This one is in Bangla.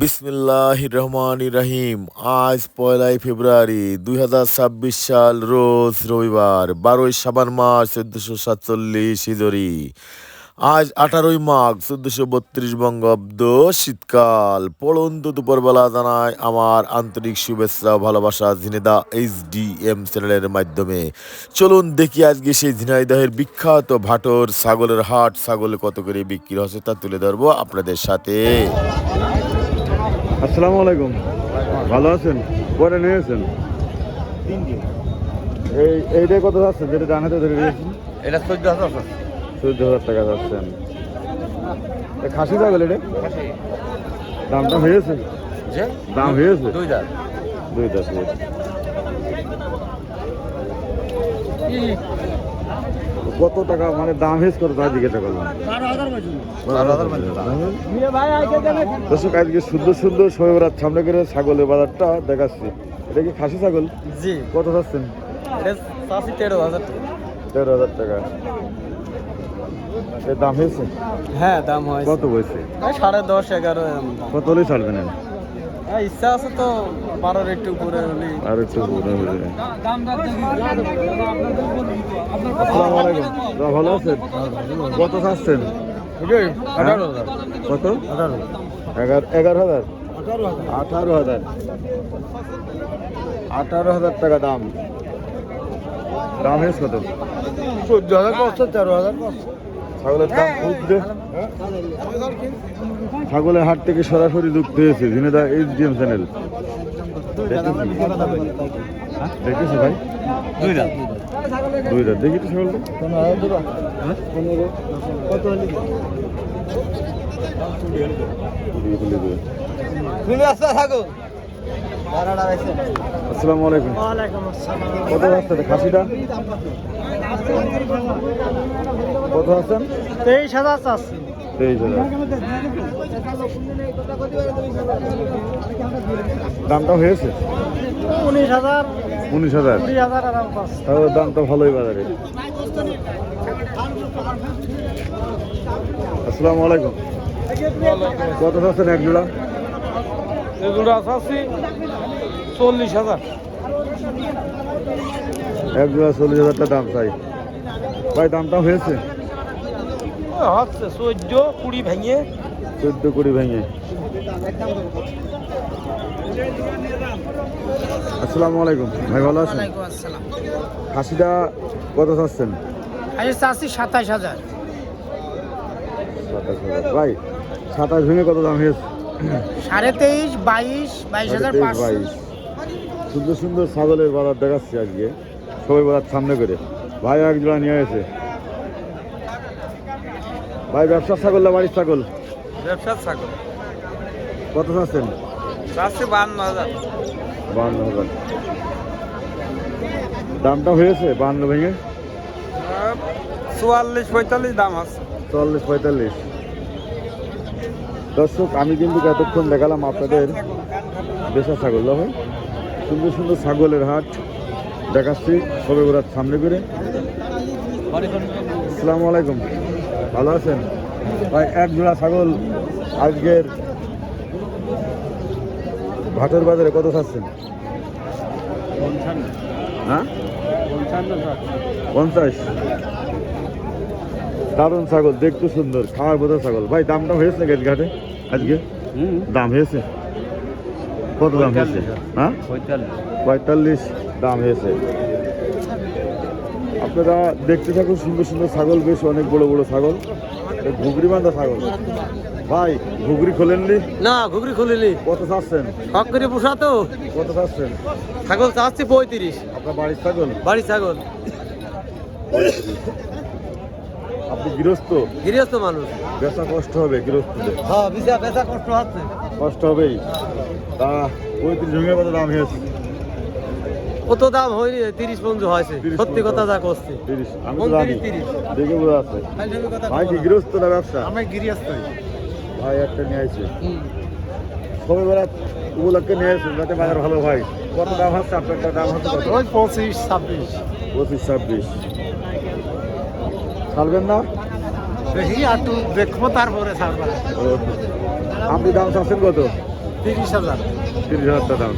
বিসমিল্লাহ রহমান রাহিম। আজ পয়লাই ফেব্রুয়ারি দুই হাজার ছাব্বিশ সাল রোজ রবিবার, বারোই সাবান মাস চোদ্দশো সাতচল্লিশ হিজরি। আজ আঠারোই মাঘ চোদ্দশো বত্রিশ বঙ্গাব্দ শীতকাল। পড়ন্ত দুপুরবেলা জানায় আমার আন্তরিক শুভেচ্ছা ভালোবাসা ঝিনেদা এইচ ডি এম চ্যানেলের মাধ্যমে। চলুন দেখি আজকে সেই ঝিনাইদহের বিখ্যাত ভাটর ছাগলের হাট, ছাগল কত করে বিক্রি হচ্ছে তা তুলে ধরবো আপনাদের সাথে। আসসালামু আলাইকুম। ভালো আছেন? পরে নিয়েছেন এই এইটাই কত যাচ্ছেন? যেটা জানাতে ধরে নিয়েছেন? এটা চোদ্দ হাজার। চোদ্দ হাজার টাকা যাচ্ছেন। খাসি ছাগল এটা? দামটা হয়েছে? দাম হয়েছে? দুই হাজার। দুই হয়েছে। কত টাকা মানে দাম হেস করে তাই জিজ্ঞাসা করলাম। দর্শক আজকে সুন্দর সুন্দর শৈবরাত সামনে করে ছাগলের বাজারটা দেখাচ্ছি। এটা কি খাসি ছাগল? জি। কত যাচ্ছেন? তেরো হাজার। তেরো হাজার টাকা। দাম হয়েছে? হ্যাঁ দাম হয় কত বলছে সাড়ে দশ এগারো কত হলেই ছাড়বেন হ্যাঁ, ইচ্ছা আছে তো বারোর একটু উপরে হলে আর একটু মনে হলে। আসসালামু আলাইকুম। ভালো আছেন? কত আঠারো হাজার। কত? আঠারো। এগারো এগারো হাজার? আঠারো হাজার। আঠারো হাজার। টাকা দাম। দাম হয়েছে কত? চোদ্দ হাজার কষ্ট তেরো হাজার ছাগলের দাম উঠবে ছাগলের হাট থেকে সরাসরি যুক্ত হয়েছে Jhenaidah H D M channel. দেখেছি ভাই? দুইটা। দেখি তো ছাগলটা। কত হলে খুলে আসসালামু আলাইকুম। কত আসছে খাসিটা? কত আসছেন? তেইশ হাজার চাচ্ছি তেইশ হাজার। দামটা হয়েছে? উনিশ হাজার। উনিশ হাজার। তাহলে দাম তো ভালোই বাজারে। আসসালামু আলাইকুম। কত আছেন এক জোড়া? এগুলো আসাচ্ছি চল্লিশ হাজার। এক জোড়া চল্লিশ হাজার টাকা দাম চাই। ভাই দামটা হয়েছে? হচ্ছে চোদ্দ কুড়ি ভেঙে। চোদ্দ কুড়ি ভেঙে। আসসালামু আলাইকুম। ভাই ভালো আছেন? আসসালাম। খাসিটা কত চাচ্ছেন? চাচ্ছি সাতাশ হাজার। সাতাশ হাজার। ভাই সাতাশ ভেঙে কত দাম হয়েছে? সাড়ে তেইশ বাইশ বাইশ হাজার বাইশ। সুন্দর সুন্দর ছাগলের বাজার দেখাচ্ছি আজকে। সবাই বাজার সামনে করে। ভাই এক জোড়া নিয়ে এসে। ভাই ব্যবসার ছাগল না বাড়ির ছাগল? ব্যবসার ছাগল। কত চাচ্ছেন? চাচ্ছি বান্ন হাজার। বাহান্ন হাজার। দামটা হয়েছে বাহান্ন ভেঙে? চুয়াল্লিশ পঁয়তাল্লিশ দাম আছে। চুয়াল্লিশ পঁয়তাল্লিশ। দর্শক আমি কিন্তু এতক্ষণ দেখালাম আপনাদের দেশা ছাগল। না ভাই সুন্দর সুন্দর ছাগলের হাট দেখাচ্ছি সবে ওরা সামনে করে। আসসালামু আলাইকুম। ভালো আছেন? ভাই এক জোড়া ছাগল আজকের ভাটের বাজারে কত চাচ্ছেন? হ্যাঁ? পঞ্চাশ। দারুণ ছাগল দেখতে সুন্দর খাওয়ার বোঝা ছাগল। ভাই দামটা হয়েছে গেট ঘাটে আজকে? দাম হয়েছে? কত দাম হয়েছে? হ্যাঁ? পঁয়তাল্লিশ। দাম হয়েছে। আপনারা দেখতে থাকুন সুন্দর সুন্দর ছাগল বেশ অনেক বড় বড় ছাগল। ঘুগরি বান্ধা ছাগল। ভাই ঘুগরি খোলেননি? না ঘুগরি খুলিলি কত চাচ্ছেন? শখ করে পোষা তো। কত চাচ্ছেন? ছাগল চাচ্ছি পঁয়ত্রিশ। আপনার বাড়ির ছাগল? বাড়ির ছাগল। আপনি গৃহস্থ? গৃহস্থ মানুষ। বেচা কষ্ট হবে গৃহস্থদের? হ্যাঁ বিশা বেচা কষ্ট হচ্ছে। কষ্ট হবেই। তা পঁয়ত্রিশ ভেঙে কত দাম হয়েছে। কত দাম হয়নি? তিরিশ পঞ্চাশ হয়েছে। সত্যি কথা যা করছে। তিরিশ। আমি জানি। 29, 30 দেখে বোঝা যাচ্ছে। ভাই কি গৃহস্থ না ব্যবসা? আমি গৃহস্থ। ভাই একটা নিয়ে আসছে সবাই বেলা উপলক্ষে নিয়ে আসছেন যাতে বাজার ভালো হয়। কত দাম হচ্ছে? আপনার দাম হচ্ছে কত? পঁচিশ ছাব্বিশ। পঁচিশ ছাব্বিশ। ছাড়বেন না। দেখি একটু দেখব তারপরে ছাড়বা। ও, আপনি দাম চাচ্ছেন কত? তিরিশ হাজার। তিরিশ হাজার দাম